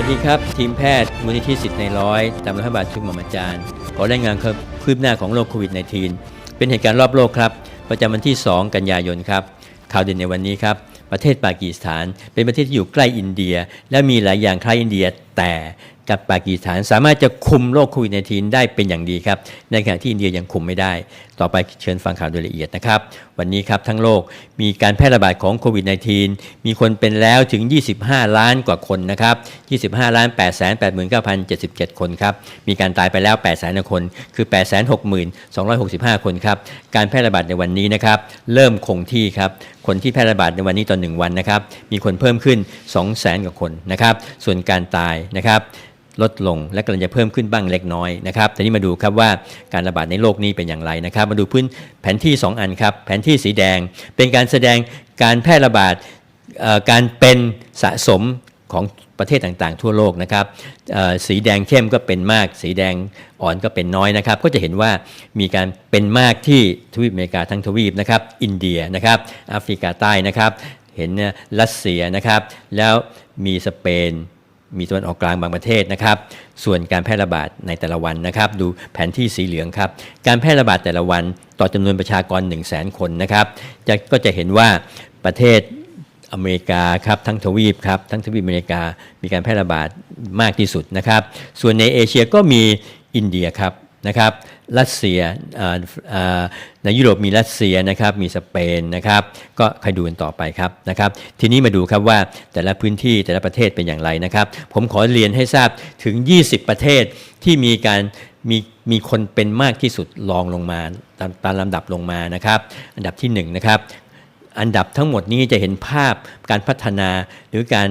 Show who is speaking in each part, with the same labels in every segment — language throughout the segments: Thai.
Speaker 1: วัสดีครับ ทีมแพทย์มูลนิธิสิทธิ์ในร้อยตามรัฐบาลชุมหม่อมอาจารย์ ขอรายงานครับคืบหน้าของโรคโควิด -19 เป็นเหตุการณ์รอบโลกครับ ประจำวันที่ 2 กันยายนครับ ข่าวเด่นในวันนี้ครับ ประเทศปากีสถาน เป็นประเทศที่อยู่ใกล้อินเดีย และมีหลายอย่างคล้ายอินเดียแต่กับปากีสถานสามารถจะคุมโรคโควิด -19 ได้เป็นอย่างดีครับ ในขณะที่อินเดียยังคุมไม่ได้ ต่อไปเชิญฟังข่าวโดยละเอียดนะครับ วันนี้ครับทั้งโลกมีการแพร่ระบาดของโควิด -19 มีคนเป็นแล้วถึง 25 ล้านกว่าคนนะครับ 25 ล้าน 8 8 9 0 7 7 คนครับ มีการตายไปแล้ว8 0 0 0 0 0คน คือ 8 6 2 6 5 คนครับ การแพร่ระบาดในวันนี้นะครับ เริ่มคงที่ครับ คนที่แพร่ระบาดในวันนี้ต่อหนึ่งวันนะครับ มีคนเพิ่มขึ้น 2 0 0 0 0 0 กว่าคนนะครับ ส่วนการตายนะครับ ลดลง และกำลังจะเพิ่มขึ้นบ้างเล็กน้อยนะครับแต่นี้มาดูครับว่าการระบาดในโลกนี้เป็นอย่างไรนะครับ มาดูพื้นแผนที่ 2 อันครับ แผนที่สีแดงเป็นการแสดงการแพร่ระบาดการเป็นสะสมของประเทศต่างๆ ทั่วโลกนะครับสีแดงเข้มก็เป็นมาก สีแดงอ่อนก็เป็นน้อยนะครับ ก็จะเห็นว่ามีการเป็นมากที่ทวีปอเมริกาทั้งทวีปนะครับ อินเดียนะครับแอฟริกาใต้นะครับ เห็นรัสเซียนะครับ แล้วมีสเปน มีตะวันออกกลางบางประเทศนะครับ ส่วนการแพร่ระบาดในแต่ละวันนะครับ ดูแผนที่สีเหลืองครับ การแพร่ระบาดแต่ละวันต่อจำนวนประชากร 1 0 0 0 0แคนนะครับจะก็จะเห็นว่าประเทศอเมริกาครับทั้งทวีปครับทั้งทวีปอเมริกามีการแพร่ระบาดมากที่สุดนะครับ ส่วนในเอเชียก็มีอินเดียครับนะครับ รัสเซียในยุโรปมีรัสเซียนะครับมีสเปนนะครับก็คอยดูกันต่อไปครับนะครับทีนี้มาดูครับว่าแต่ละพื้นที่แต่ละประเทศเป็นอย่างไรนะครับ ผมขอเรียนให้ทราบถึง 20 ประเทศที่มีการมีมีคนเป็นมากที่สุดรองลงมาตามตามลำดับลงมานะครับ อันดับที่1นะครับ อันดับทั้งหมดนี้จะเห็นภาพการพัฒนาหรือการ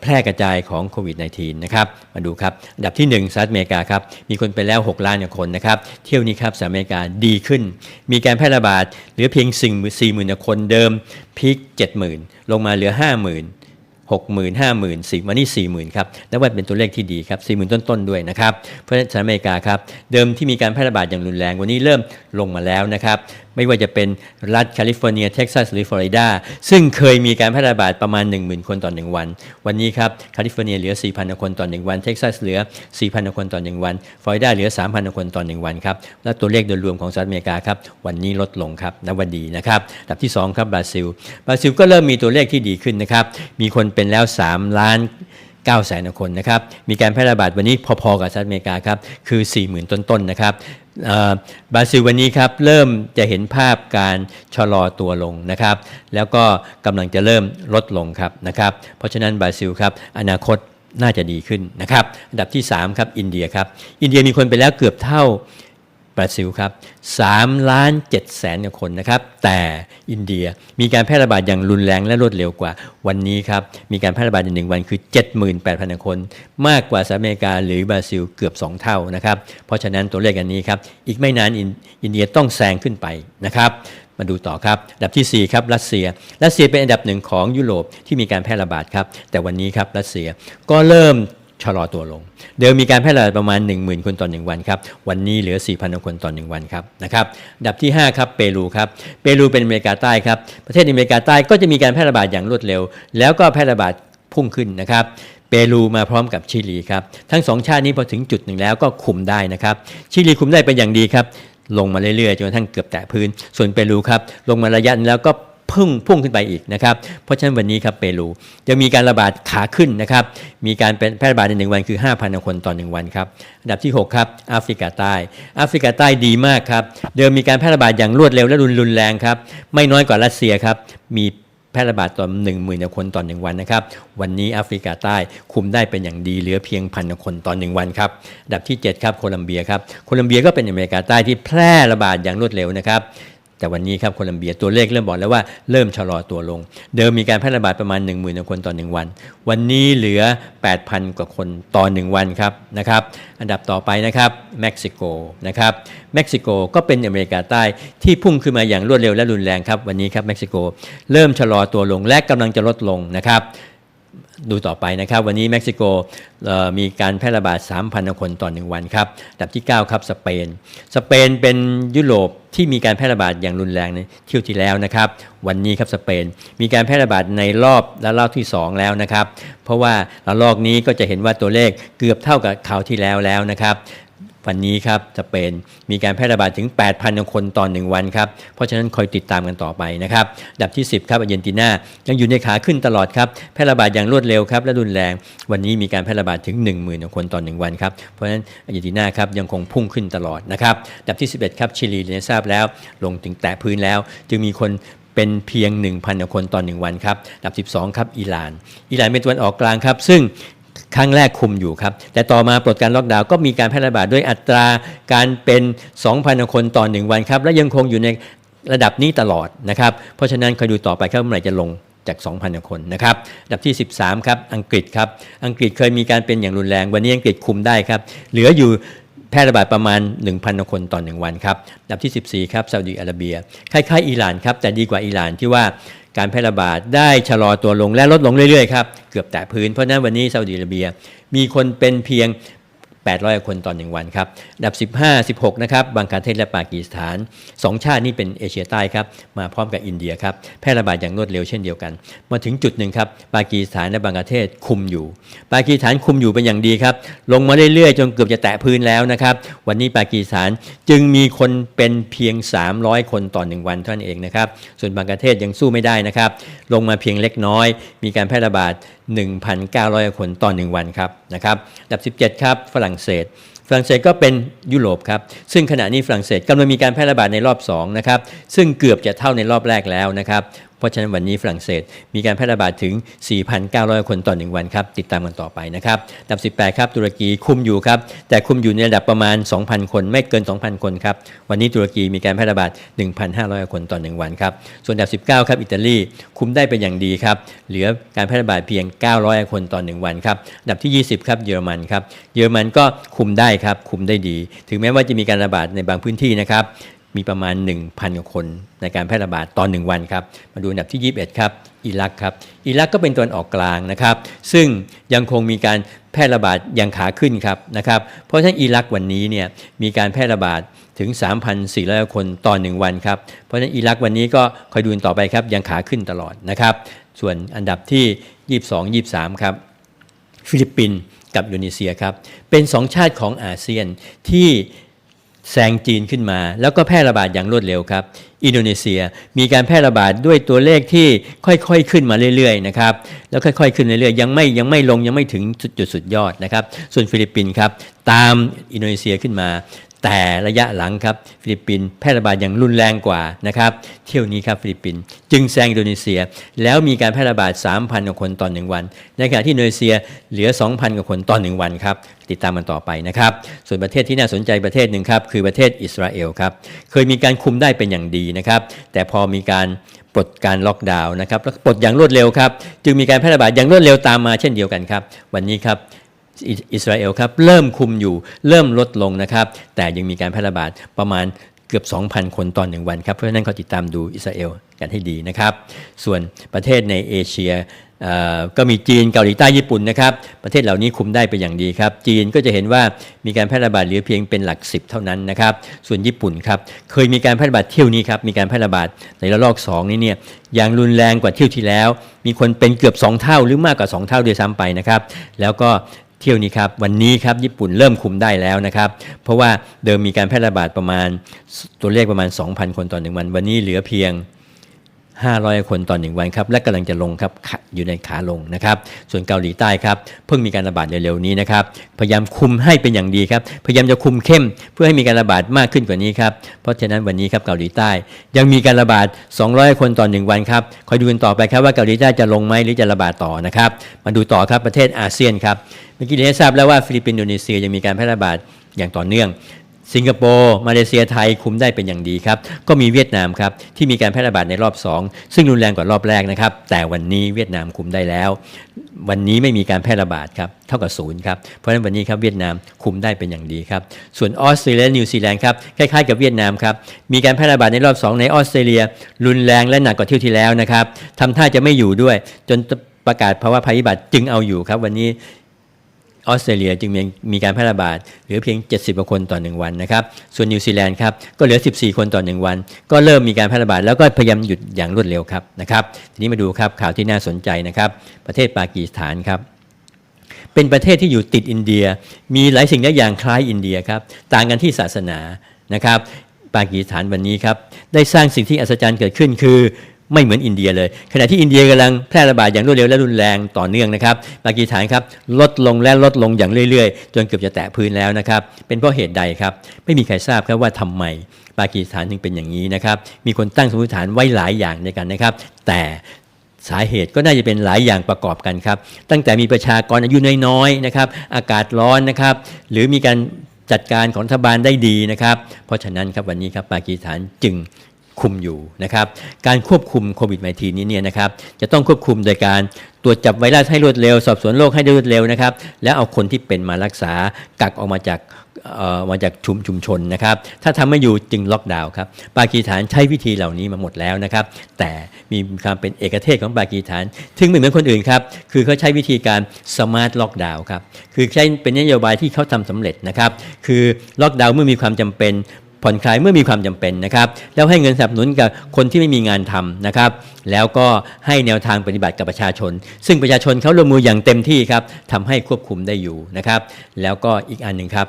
Speaker 1: แพร่กระจายของโควิด -19 นะครับ มาดูครับ อันดับที่ 1สหรัฐอเมริกาครับ มีคนไปแล้ว 6 ล้านกว่าคนนะครับ เที่ยวนี้ครับสหรัฐอเมริกาดีขึ้น มีการแพร่ระบาดเหลือเพียง4 4 0 0 0 0คนเดิมพีค70,000ลงมาเหลือ50,000หกหมื่นห้าหมื่นสี่วันนี้สี่หมื่นครับและว่าเป็นตัวเลขที่ดีครับสี่หมื่นต้นๆด้วยนะครับเพราะฉะนั้นสหรัฐอเมริกาครับเดิมที่มีการแพร่ระบาดอย่างรุนแรงวันนี้เริ่มลงมาแล้วนะครับไม่ว่าจะเป็นรัฐแคลิฟอร์เนียเท็กซัสหรือฟลอริดาซึ่งเคยมีการแพร่ระบาดประมาณ 10,000 คนต่อ 1 วัน วันนี้ครับแคลิฟอร์เนียเหลือ 4,000 คนต่อ 1 วันเท็กซัสเหลือ 4,000 คนต่อ 1 วันฟลอริดาเหลือ 3,000 คนต่อ 1 วันครับและตัวเลขโดยรวมของสหรัฐอเมริกาครับวันนี้ลดลงครับนับวันดีนะครับอันดับที่ 2 ครับบราซิลบราซิลก็เริ่มมีตัวเลขที่ดีขึ้นนะครับมีคนเป็นแล้ว 3 ล้าน 9แสนคนนะครับ มีการแพร่ระบาดวันนี้พอๆกับสหรัฐอเมริกาครับ คือ 40,000 ต้นๆนะครับบราซิลวันนี้ครับเริ่มจะเห็นภาพการชะลอตัวลงนะครับ แล้วก็กำลังจะเริ่มลดลงครับนะครับ เพราะฉะนั้นบราซิลครับอนาคตน่าจะดีขึ้นนะครับ อันดับที่ 3 ครับอินเดียครับ อินเดียมีคนไปแล้วเกือบเท่า บราซิลครับ3ล้าน7แสนกว่าคนนะครับ แต่อินเดียมีการแพร่ระบาดอย่างรุนแรงและรวดเร็วกว่า วันนี้ครับมีการแพร่ระบาดในหนึ่งวันคือ 78,000 คน มากกว่าสหรัฐอเมริกาหรือบราซิลเกือบ 2 เท่านะครับ เพราะฉะนั้นตัวเลขอันนี้ครับ อีกไม่นานอินอินเดียต้องแซงขึ้นไปนะครับมาดูต่อครับอันดับที่ 4 ครับรัสเซีย รัสเซียเป็นอันดับหนึ่งของยุโรปที่มีการแพร่ระบาดครับ แต่วันนี้ครับรัสเซียก็เริ่ม ชะลอตัวลง เดิมมีการแพร่ระบาดประมาณ 10,000 คนต่อ 1 วันครับ วันนี้เหลือ 4,000 คนต่อ 1 วันครับนะครับดับที่ 5 ครับ เปรูครับ เปรูเป็นอเมริกาใต้ครับ ประเทศอเมริกาใต้ก็จะมีการแพร่ระบาดอย่างรวดเร็ว แล้วก็แพร่ระบาดพุ่งขึ้นนะครับเปรูมาพร้อมกับชิลีครับ ทั้งสองชาตินี้พอถึงจุดหนึ่งแล้วก็คุมได้นะครับ ชิลีคุมได้เป็นอย่างดีครับ ลงมาเรื่อยๆจนกระทั่งเกือบแตะพื้น ส่วนเปรูครับ ลงมาระยะนึงแล้วก็ พุ่งพุ่งขึ้นไปอีกนะครับ เพราะฉะนั้นวันนี้ครับเปรูจะมีการระบาดขาขึ้นนะครับ มีการเป็นแพร่ระบาดในหนึ่งวันคือ 5,000 คนต่อ 1 วันครับอันดับที่ 6 ครับแอฟริกาใต้แอฟริกาใต้ดีมากครับเดิมมีการแพร่ระบาดอย่างรวดเร็วและรุนรุนแรงครับไม่น้อยกว่ารัสเซียครับมีแพร่ระบาดต่อ1 0,000คนต่อ 1 วันนะครับ วันนี้แอฟริกาใต้คุมได้เป็นอย่างดีเหลือเพียงพันคนต่อ 1 วันครับดับที่ 7 ครับโคลัมเบียครับโคลัมเบียก็เป็นอเมริกาใต้ที่แพร่ระบาดอย่างรวดเร็วนะครับ แต่วันนี้ครับโคลัมเบียตัวเลขเริ่มบอกแล้วว่าเริ่มชะลอตัวลง เดิมมีการแพร่ระบาดประมาณ 1 0,000คนต่อ 1 วัน วันนี้เหลือ 8,000 กว่าคนต่อ 1 วันครับนะครับอันดับต่อไปนะครับเม็กซิโกนะครับเม็กซิโกก็เป็นอเมริกาใต้ที่พุ่งขึ้นมาอย่างรวดเร็วและรุนแรงครับวันนี้ครับเม็กซิโกเริ่มชะลอตัวลงและกำลังจะลดลงนะครับ ดูต่อไปนะครับ วันนี้เม็กซิโกมีการแพร่ระบาด 3,000 คนต่อ1วันครับอันดับที่ 9 ครับสเปน สเปนเป็นยุโรปที่มีการแพร่ระบาดอย่างรุนแรงในเที่ยวที่แล้วนะครับ วันนี้ครับสเปน มีการแพร่ระบาดในรอบและรอบที่ 2 แล้วนะครับ เพราะว่าระลอกนี้ก็จะเห็นว่าตัวเลขเกือบเท่ากับคราวที่แล้วแล้วนะครับ วันนี้ครับจะเป็นมีการแพร่ระบาดถึง 8,000 คนต่อ 1 วันครับ เพราะฉะนั้นคอยติดตามกันต่อไปนะครับดับที่ 10 ครับอาร์เจนตินายังอยู่ในขาขึ้นตลอดครับแพร่ระบาดอย่างรวดเร็วครับและรุนแรง วันนี้มีการแพร่ระบาดถึง 10,000 คนต่อ 1 วันครับเพราะฉะนั้นอาร์เจนตินาครับยังคงพุ่งขึ้นตลอดนะครับดับที่ 11 ครับชิลีเรียนทราบแล้ว ลงถึงแตะพื้นแล้ว จึงมีคนเป็นเพียง 1,000 คนต่อ 1 วันครับอันดับ 12 ครับอิหร่าน อิหร่านเป็นตะวันออกกลางครับ ซึ่ง ครั้งแรกคุมอยู่ครับ แต่ต่อมาปลดการล็อกดาวน์ก็มีการแพร่ระบาดด้วยอัตราการเป็น 2,000 คนต่อ 1 วันครับ และยังคงอยู่ในระดับนี้ตลอดนะครับ เพราะฉะนั้นคอยดูต่อไปครับเมื่อไหร่จะลงจาก 2,000 คนนะครับอันดับที่ 13 ครับ อังกฤษครับ อังกฤษเคยมีการเป็นอย่างรุนแรง วันนี้อังกฤษคุมได้ครับ เหลืออยู่แพร่ระบาดประมาณ 1,000 คนต่อ 1 วันครับอันดับที่ 14 ครับซาอุดิอาระเบีย คล้ายๆอิหร่านครับ แต่ดีกว่าอิหร่านที่ว่า การแพร่ระบาดได้ชะลอตัวลงและลดลงเรื่อยๆครับเกือบแตะพื้นเพราะนั้นวันนี้ซาอุดิอาระเบีย มีคนเป็นเพียง 800 คนต่อ1วันครับอันดับ 15 16 นะครับบังคลาเทศและปากีสถาน 2 ชาตินี้เป็นเอเชียใต้ครับมาพร้อมกับอินเดียครับแพร่ระบาดอย่างรวดเร็วเช่นเดียวกัน มาถึงจุดหนึ่งครับปากีสถานและบังคลาเทศคุมอยู่ ปากีสถานคุมอยู่เป็นอย่างดีครับลงมาเรื่อยๆ จนเกือบจะแตะพื้นแล้วนะครับวันนี้ปากีสถานจึงมีคนเป็นเพียง 300 คนต่อ1วันเท่านั้นเองนะครับส่วนบังคลาเทศยังสู้ไม่ได้นะครับลงมาเพียงเล็กน้อย มีการแพร่ระบาด 1,900 คนต่อ1วันครับนะครับอันดับ 17 ครับฝรั่งังเศส ฝรั่งเศสก็เป็นยุโรปครับ ซึ่งขณะนี้ฝรั่งเศสกำลังมีการแพร่ระบาดในรอบ2นะครับ ซึ่งเกือบจะเท่าในรอบแรกแล้วนะครับ เพราะฉะนั้นวันนี้ฝรั่งเศสมีการแพร่ระบาดถึง 4,900 คนต่อ 1 วันครับ ติดตามกันต่อไปนะครับอันดับ 18 ครับ ตุรกีคุมอยู่ครับ แต่คุมอยู่ในระดับประมาณ 2,000 คน ไม่เกิน 2,000 คนครับ วันนี้ตุรกีมีการแพร่ระบาด 1,500 คนต่อ 1 วันครับ ส่วนอันดับ 19 ครับ อิตาลีคุมได้เป็นอย่างดีครับ เหลือการแพร่ระบาดเพียง 900 คนต่อ 1 วันครับดับที่ 20 ครับ เยอรมันครับ เยอรมันก็คุมได้ครับ คุมได้ดี ถึงแม้ว่าจะมีการระบาดในบางพื้นที่นะครับ มีประมาณ 1,000กว่าคนในการแพร่ระบาดต่อ1วันครับ มาดูอันดับที่ 21 ครับ อิรักครับ อิรักก็เป็นตะวันออกกลางนะครับ ซึ่งยังคงมีการแพร่ระบาดยังขาขึ้นครับนะครับ เพราะฉะนั้นอิรักวันนี้เนี่ยมีการแพร่ระบาดถึง 3,400 คนต่อ 1 วันครับ เพราะฉะนั้นอิรักวันนี้ก็คอยดูต่อไปครับยังขาขึ้นตลอดนะครับ ส่วนอันดับที่ 22 23 ครับฟิลิปปินส์กับอินโดนีเซียครับ เป็นสองชาติของอาเซียนที่ แซงจีนขึ้นมา แล้วก็แพร่ระบาดอย่างรวดเร็วครับ อินโดนีเซียมีการแพร่ระบาดด้วยตัวเลขที่ค่อยๆขึ้นมาเรื่อยๆนะครับแล้วค่อยๆขึ้นเรื่อยๆยังไม่ยังไม่ลงยังไม่ถึงจุดจุดสุดยอดนะครับ ส่วนฟิลิปปินส์ครับตามอินโดนีเซียขึ้นมา แต่ระยะหลังครับฟิลิปปินส์แพร่ระบาดอย่างรุนแรงกว่านะครับเที่ยวนี้ครับฟิลิปปินส์จึงแซงอินโดนีเซีย แล้วมีการแพร่ระบาด 3,000 กว่าคนต่อ1วัน ในขณะที่อินโดนีเซียเหลือ 2,000 กว่าคนต่อ1วันครับติดตามมันต่อไปนะครับส่วนประเทศที่น่าสนใจประเทศหนึ่งครับคือประเทศอิสราเอลครับเคยมีการคุมได้เป็นอย่างดีนะครับแต่พอมีการปลดการล็อกดาวน์นะครับแล้วปลดอย่างรวดเร็วครับจึงมีการแพร่ระบาดอย่างรวดเร็วตามมาเช่นเดียวกันครับวันนี้ครับ อิสราเอลครับเริ่มคุมอยู่เริ่มลดลงนะครับ แต่ยังมีการแพร่ระบาดประมาณเกือบ 2,000 คนต่อหนึ่งวันครับ เพราะฉะนั้นเขาติดตามดูอิสราเอลกันให้ดีนะครับ ส่วนประเทศในเอเชียก็มีจีนเกาหลีใต้ญี่ปุ่นนะครับ ประเทศเหล่านี้คุมได้เป็นอย่างดีครับ จีนก็จะเห็นว่ามีการแพร่ระบาดเหลือเพียงเป็นหลักสิบเท่านั้นนะครับ ส่วนญี่ปุ่นครับเคยมีการแพร่ระบาดเที่ยวนี้ครับมีการแพร่ระบาดในระลอกสองนี้เนี่ยอย่างรุนแรงกว่าเที่ยวที่แล้ว มีคนเป็นเกือบสองเท่าหรือมากกว่าสองเท่าด้วยซ้ำไปนะครับ แล้วก็ เที่ยวนี้ครับวันนี้ครับญี่ปุ่นเริ่มคุมได้แล้วนะครับ เพราะว่าเดิมมีการแพร่ระบาดประมาณตัวเลขประมาณ 2,000 คนต่อหนึ่งวัน วันนี้เหลือเพียง 500 คนต่อหนึ่งวันครับและกำลังจะลงครับอยู่ในขาลงนะครับ ส่วนเกาหลีใต้ครับเพิ่งมีการระบาดเร็วๆนี้นะครับพยายามคุมให้เป็นอย่างดีครับพยายามจะคุมเข้มเพื่อให้มีการระบาดมากขึ้นกว่านี้ครับเพราะฉะนั้นวันนี้ครับเกาหลีใต้ ยังมีการระบาด 200 คนต่อหนึ่งวันครับคอยดูกันต่อไปครับว่าเกาหลีใต้จะลงไหมหรือจะระบาดต่อนะครับมาดูต่อครับประเทศอาเซียนครับเมื่อกี้ได้ทราบแล้วว่าฟิลิปปินส์อินโดนีเซียยังมีการแพร่ระบาดอย่างต่อเนื่อง สิงคโปร์มาเลเซียไทยคุมได้เป็นอย่างดีครับ ก็มีเวียดนามครับ ที่มีการแพร่ระบาดในรอบ 2 ซึ่งรุนแรงกว่ารอบแรกนะครับ แต่วันนี้เวียดนามคุมได้แล้ว วันนี้ไม่มีการแพร่ระบาดครับ เท่ากับศูนย์ครับ เพราะฉะนั้นวันนี้ครับเวียดนามคุมได้เป็นอย่างดีครับ ส่วนออสเตรเลียนิวซีแลนด์ครับคล้ายๆกับเวียดนามครับ มีการแพร่ระบาดในรอบ 2 ในออสเตรเลีย รุนแรงและหนักกว่าเที่ยวที่แล้วนะครับทำท่าจะไม่อยู่ด้วยจนประกาศภาวะภัยพิบัติจึงเอาอยู่ครับ วันนี้ ออสเตรเลียจึงมีมีการแพร่ระบาดเหลือเพียง 70กว่าคนต่อ 1 วันนะครับ ส่วนนิวซีแลนด์ครับก็เหลือ 14 คนต่อ 1 วัน ก็เริ่มมีการแพร่ระบาดแล้วก็พยายามหยุดอย่างรวดเร็วครับนะครับทีนี้มาดูครับข่าวที่น่าสนใจนะครับ ประเทศปากีสถานครับเป็นประเทศที่อยู่ติดอินเดีย มีหลายสิ่งหลายอย่างคล้ายอินเดียครับต่างกันที่ศาสนานะครับปากีสถานวันนี้ครับได้สร้างสิ่งที่อัศจรรย์เกิดขึ้นคือ ไม่เหมือนอินเดียเลย ขณะที่อินเดียกำลังแพร่ระบาดอย่างรวดเร็วและรุนแรงต่อเนื่องนะครับปากีสถานครับลดลงและลดลงอย่างเรื่อยๆ จนเกือบจะแตะพื้นแล้วนะครับ เป็นเพราะเหตุใดครับ ไม่มีใครทราบครับว่าทำไมปากีสถานถึงเป็นอย่างนี้นะครับ มีคนตั้งสมมติฐานไว้หลายอย่างในกันนะครับ แต่สาเหตุก็น่าจะเป็นหลายอย่างประกอบกันครับ ตั้งแต่มีประชากรอายุน้อยๆนะครับ อากาศร้อนนะครับ หรือมีการจัดการของรัฐบาลได้ดีนะครับ เพราะฉะนั้นครับวันนี้ครับปากีสถานจึง คุมอยู่นะครับ การควบคุมโควิด -19 นี้เนี่ยนะครับจะต้องควบคุมโดยการตรวจจับไวรัสให้รวดเร็ว สอบสวนโรคให้รวดเร็วนะครับ แล้วเอาคนที่เป็นมารักษากักออกมาจากเอ่อมาจากชุมชุมชนนะครับ ถ้าทำไม่อยู่จึงล็อกดาวน์ครับ ปากีสถานใช้วิธีเหล่านี้มาหมดแล้วนะครับ แต่มีความเป็นเอกเทศของปากีสถานซึ่งไม่เหมือนคนอื่นครับ คือเขาใช้วิธีการสมาร์ทล็อกดาวน์ครับ คือใช้เป็นนโยบายที่เขาทำสำเร็จนะครับ คือล็อกดาวน์เมื่อมีความจำเป็น ผ่อนคลายเมื่อมีความจำเป็นนะครับ แล้วให้เงินสนับสนุนกับคนที่ไม่มีงานทำนะครับ แล้วก็ให้แนวทางปฏิบัติกับประชาชน ซึ่งประชาชนเขาลงมืออย่างเต็มที่ครับทำให้ควบคุมได้อยู่นะครับ แล้วก็อีกอันหนึ่งครับ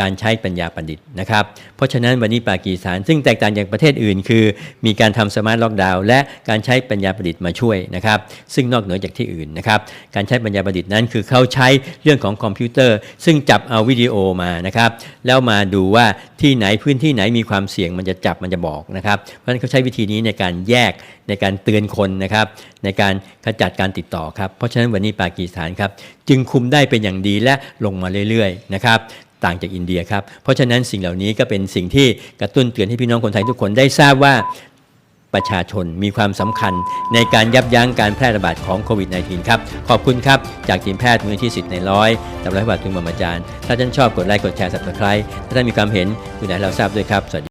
Speaker 1: การใช้ปัญญาประดิษฐ์นะครับ เพราะฉะนั้นวันนี้ปากีสถาน ซึ่งแตกต่างจากประเทศอื่น คือ มีการทำสมาร์ทล็อกดาวน์และการใช้ปัญญาประดิษฐ์มาช่วยนะครับ ซึ่งนอกเหนือจากที่อื่นนะครับ การใช้ปัญญาประดิษฐ์นั้นคือเขาใช้เรื่องของคอมพิวเตอร์ ซึ่งจับเอาวิดีโอมานะครับ แล้วมาดูว่าที่ไหนพื้นที่ไหนมีความเสี่ยงมันจะจับมันจะบอกนะครับ เพราะฉะนั้นเขาใช้วิธีนี้ในการแยกในการเตือนคนนะครับในการขจัดการติดต่อครับ เพราะฉะนั้นวันนี้ปากีสถานครับจึงคุมได้เป็นอย่างดีและลงมาเรื่อยๆนะครับ ต่างจากอินเดียครับ เพราะฉะนั้นสิ่งเหล่านี้ก็เป็นสิ่งที่กระตุ้นเตือนให้พี่น้องคนไทยทุกคนได้ทราบว่าประชาชนมีความสำคัญในการยับยั้งการแพร่ระบาดของโควิด -19 ครับ ขอบคุณครับ จากทีมแพทย์มูลนิธิสิทธิ์ในร้อยตำรวจบาททุนบรรมอาจารย์ ถ้าท่านชอบกดไลค์กดแชร์สับสไครต์ถ้าท่านมีความเห็นอยู่ไหนเราทราบด้วยครับสวัสดี